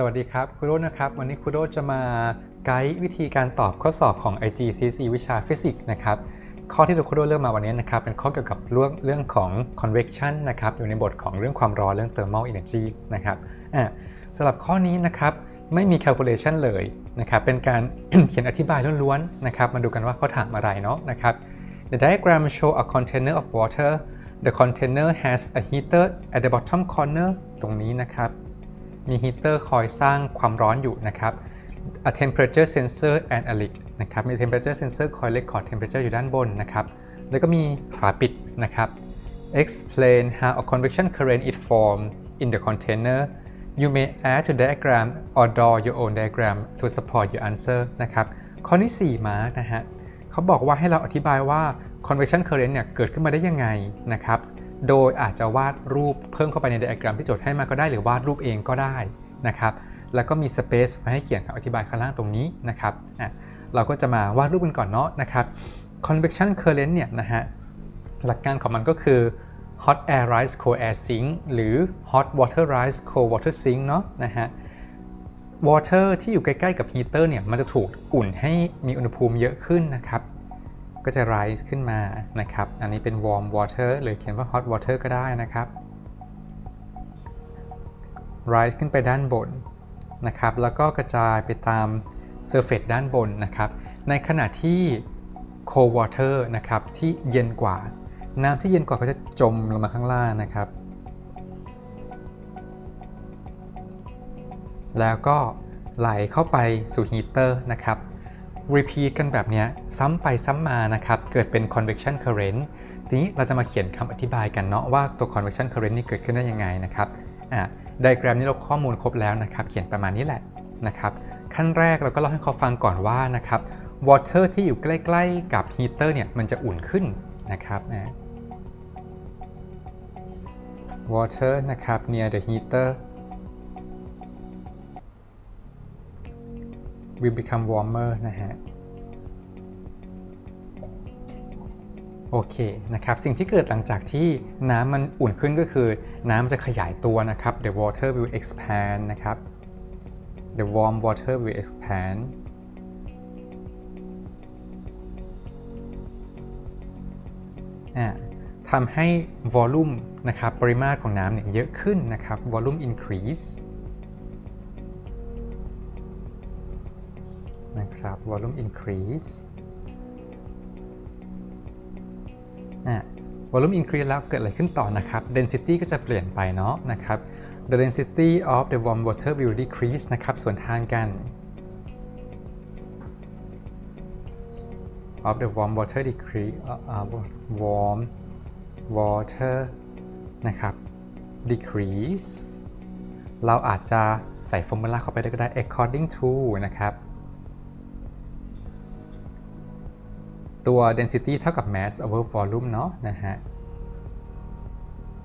สวัสดีครับคุโรนะครับ วันนี้คุโรจะมาไกด์วิธีการตอบข้อสอบของ IGCSE วิชาฟิสิกส์นะครับ ข้อที่เราคุโรเลือกมาวันนี้นะครับ เป็นข้อเกี่ยวกับเรื่องเรื่องของ convection นะครับ อยู่ในบทของเรื่องความร้อนเรื่อง thermal energy นะครับอะสำหรับข้อนี้นะครับ ไม่มี calculation เลยนะครับ เป็นการ เขียนอธิบายล้วนๆนะครับ มาดูกันว่าเขาถามอะไรเนาะนะครับ The diagram show a container of water The container has a heater at the bottom corner ตรงนี้นะครับ มีฮีเตอร์คอยสร้างความร้อนอยู่นะครับ a temperature sensor and a lid นะครับ มี temperature sensor คอย record temperature อยู่ด้านบนนะครับ แล้วก็มีฝาปิดนะครับ explain how a convection current is formed in the container you may add to diagram or draw your own diagram to support your answer นะครับ ข้อที่4มานะฮะเขาบอกว่าให้เราอธิบายว่า convection current เนี่ยเกิดขึ้นมาได้ยังไงนะครับ โดยอาจจะวาดรูปเพิ่มเข้าไปในไดอะแกรมที่โจทย์ให้มาก็ได้หรือวาดรูปเองก็ได้นะครับ แล้วก็มีสเปซมาให้เขียนคำอธิบายข้างล่างตรงนี้นะครับอะเราก็จะมาวาดรูปกันก่อนเนาะนะครับ convection current เนี่ยนะฮะหลักการของมันก็คือ hot air rise cold air sink หรือ hot water rise cold water sink เนาะนะฮะ water ที่อยู่ใกล้ ๆ กับ heater เนี่ยมันจะถูกอุ่นให้มีอุณหภูมิเยอะขึ้นนะครับ ก็จะ rise ขึ้นมานะครับ อันนี้เป็น warm water หรือเขียนว่า hot water ก็ได้นะครับ rise ขึ้นไปด้านบนนะครับ แล้วก็กระจายไปตาม surface ด้านบนนะครับ ในขณะที่ cold water นะครับที่เย็นกว่า น้ำที่เย็นกว่าก็จะจมลงมาข้างล่างนะครับ แล้วก็ไหลเข้าไปสู่ฮีเตอร์นะครับ repeat กันแบบนี้ซ้ำไปซ้ำมานะครับ เกิดเป็น convection current ทีนี้เราจะมาเขียนคำอธิบายกันเนาะว่าตัว convection current นี่เกิดขึ้นได้ยังไงนะครับอ่าไดแกรมนี้เราข้อมูลครบแล้วนะครับ เขียนประมาณนี้แหละนะครับ ขั้นแรกเราก็เล่าให้เขาฟังก่อนว่านะครับ water ที่อยู่ใกล้ ๆ กับ heater เนี่ยมันจะอุ่นขึ้นนะครับนะ water นะครับ near the heater will become warmer นะฮะโอเคนะครับสิ่งที่เกิดหลังจากที่น้ำมันอุ่นขึ้นก็คือ น้ำจะขยายตัวนะครับ the water will expand นะครับ the warm water will expand ทำให้ volume นะครับปริมาตรของน้ำเนี่ยเยอะขึ้นนะครับ volume increase นะครับ volume increase volume increase แล้วเกิดอะไรขึ้นต่อนะครับ density ก็จะเปลี่ยนไปเนาะนะครับ the density of the warm water will decrease นะครับ ส่วนทางกัน of the warm water decrease uh, uh, warm water นะครับ decrease เราอาจจะใส่ฟอร์มูลาเข้าไปได้ก็ได้ according to นะครับ ตัว density เท่ากับ mass over volume เนาะนะฮะ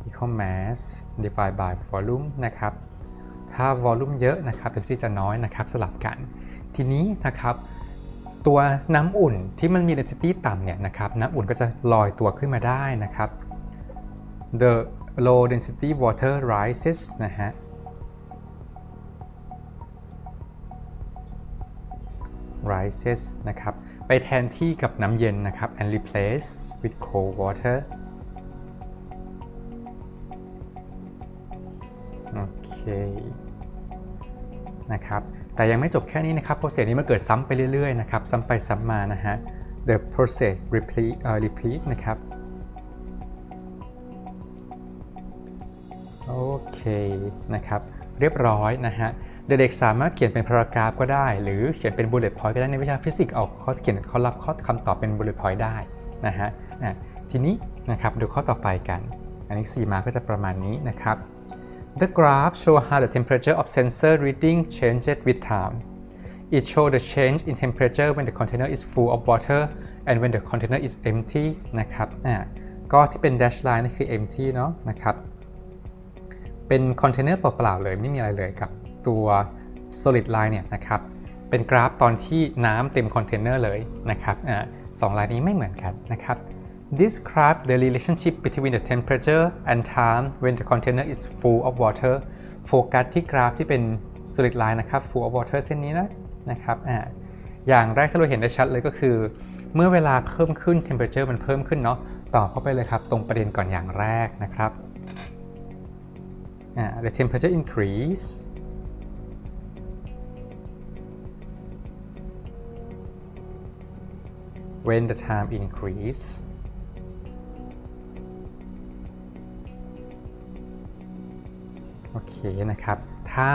equal mass divided by volume นะครับ ถ้า volume เยอะนะครับ density จะน้อยนะครับสลับกัน ทีนี้นะครับตัวน้ำอุ่นที่มันมี density ต่ำเนี่ยนะครับน้ำอุ่นก็จะลอยตัวขึ้นมาได้นะครับ the low density water rises นะฮะ rises นะครับ ไปแทนที่กับน้ำเย็นนะครับ and replace with cold water โอเคนะครับ แต่ยังไม่จบแค่นี้นะครับ process นี้มันเกิดซ้ำไปเรื่อยๆนะครับ ซ้ำไปซ้ำมานะฮะ the process repeat เอ่อ repeat นะครับ โอเคนะครับ เรียบร้อยนะฮะ เด็กๆสามารถเขียนเป็นพารากราฟก็ได้ หรือเขียนเป็น bullet point ก็ได้ในวิชาฟิสิกส์เอาเขาเขียนเขารับข้อคำตอบเป็น bullet point ได้นะฮะทีนี้นะครับดูข้อต่อไปกัน อันนี้ 4 มาก็จะประมาณนี้นะครับ The graph show how the temperature of sensor reading changes with time. It shows the change in temperature when the container is full of water and when the container is empty นะครับอะก็ที่เป็น dash line นี่คือ empty เนาะนะครับ เป็นคอนเทนเนอร์เปล่าๆเลยไม่มีอะไรเลยกับ ตัว solid line เนี่ยนะครับเป็นกราฟตอนที่น้ำเต็มคอนเทนเนอร์เลยนะครับอ่าสองลายนี้ไม่เหมือนกันนะครับ Describe the relationship between the temperature and time when the container is full of water โฟกัสที่กราฟที่เป็น solid line นะครับ full of water เส้นนี้นะนะครับอ่าอย่างแรกที่เราเห็นได้ชัดเลยก็คือ เมื่อเวลาเพิ่มขึ้น temperature มันเพิ่มขึ้นเนาะต่อเข้าไปเลยครับ ตรงประเด็นก่อนอย่างแรกนะครับอ่า the temperature increase when the time increase โอเคนะครับ ถ้า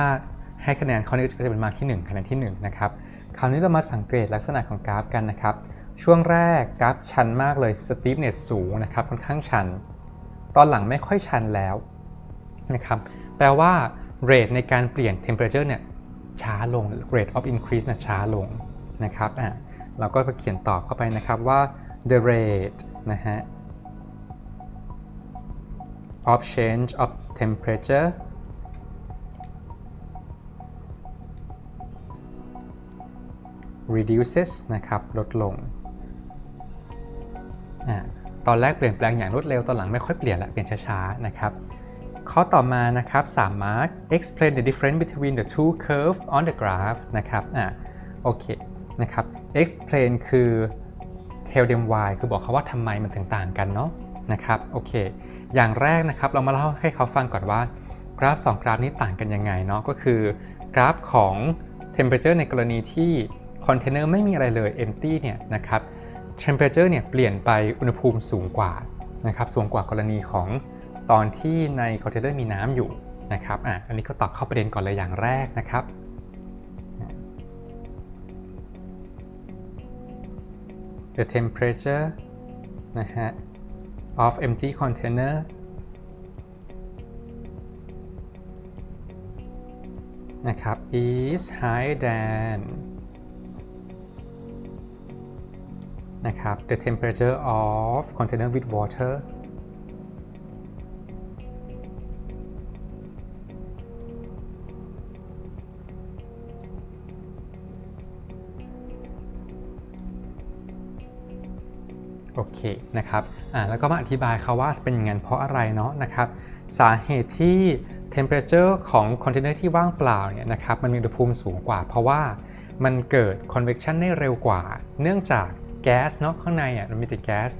ให้คะแนนข้อนี้ก็จะเป็นมาร์กที่ 1 คะแนนที่ 1 นะครับ คราวนี้เรามาสังเกตลักษณะของกราฟกันนะครับ ช่วงแรกกราฟชันมากเลยสตีฟเนสสูงนะครับค่อนข้างชัน ตอนหลังไม่ค่อยชันแล้วนะครับแปลว่า rate ในการเปลี่ยน temperature เนี่ยช้าลง rate of increase นะช้าลงนะครับอะ เราก็ไปเขียนตอบเข้าไปนะครับว่า the rate นะฮะ of change of temperature reduces นะครับลดลงอตอนแรกเปลี่ยนแปลงอย่างรวดเร็ว ตอนหลังไม่ค่อยเปลี่ยนละเปลี่ยนช้าๆนะครับข้อต่อมานะครับ3 mark explain the difference between the two curve on the graph นะครับอ่าโอเค นะครับ explain คือ tell them why คือบอกเขาว่าทำไมมันถึงต่างกันเนาะนะครับโอเค อย่างแรกนะครับเรามาเล่าให้เขาฟังก่อนว่ากราฟ 2 กราฟนี้ต่างกันยังไงเนาะก็คือกราฟของ temperature ในกรณีที่คอนเทนเนอร์ไม่มีอะไรเลย empty เนี่ยนะครับ temperature เนี่ยเปลี่ยนไปอุณหภูมิสูงกว่านะครับสูงกว่ากรณีของตอนที่ในคอนเทนเนอร์มีน้ำอยู่นะครับอะอันนี้ก็ตอบเข้าประเด็นก่อนเลยอย่างแรกนะครับ the temperature นะฮะ of empty container นะครับ is higher than นะครับ the temperature of container with water เคนะครับอ่าแล้วก็มาอธิบายเขาว่าเป็นอย่างนั้นเพราะอะไรเนาะนะครับสาเหตุที่ temperature ของคอนเทนเนอร์ที่ว่างเปล่าเนี่ยนะครับมันมีอุณหภูมิสูงกว่า เพราะว่ามันเกิด convection ได้เร็วกว่า เนื่องจากแก๊สเนาะข้างในอะมันมีแต่แก๊ส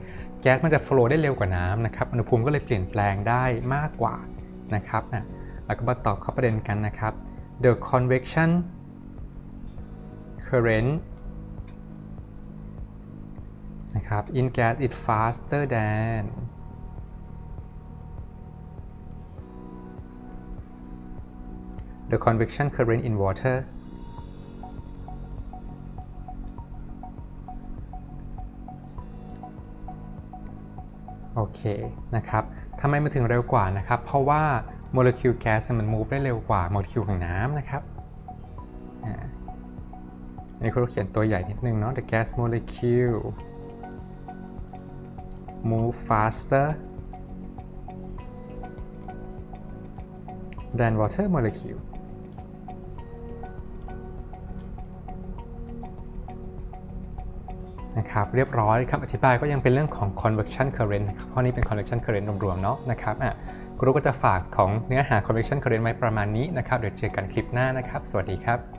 แก๊สมันจะ flow ได้เร็วกว่าน้ำนะครับอุณหภูมิก็เลยเปลี่ยนแปลงได้มากกว่านะครับอะแล้วก็มาตอบข้าประเด็นกันนะครับ the convection current นะครับ in gas is faster than the convection current in water โอเคนะครับทำไมมันถึงเร็วกว่านะครับ เพราะว่าโมเลกุลแก๊สมัน move ได้เร็วกว่าโมเลกุลของน้ำนะครับอันนี้เขาเขียนตัวใหญ่นิดนึงเนาะ the gas molecule move faster than water molecule นะครับเรียบร้อยคำอธิบายก็ยังเป็นเรื่องของ convection current นะครับเพราะนี้เป็น convection current รวมๆเนาะนะครับอะครูก็จะฝากของเนื้อหา convection current ไว้ประมาณนี้นะครับ เดี๋ยวเจอกันคลิปหน้านะครับ สวัสดีครับ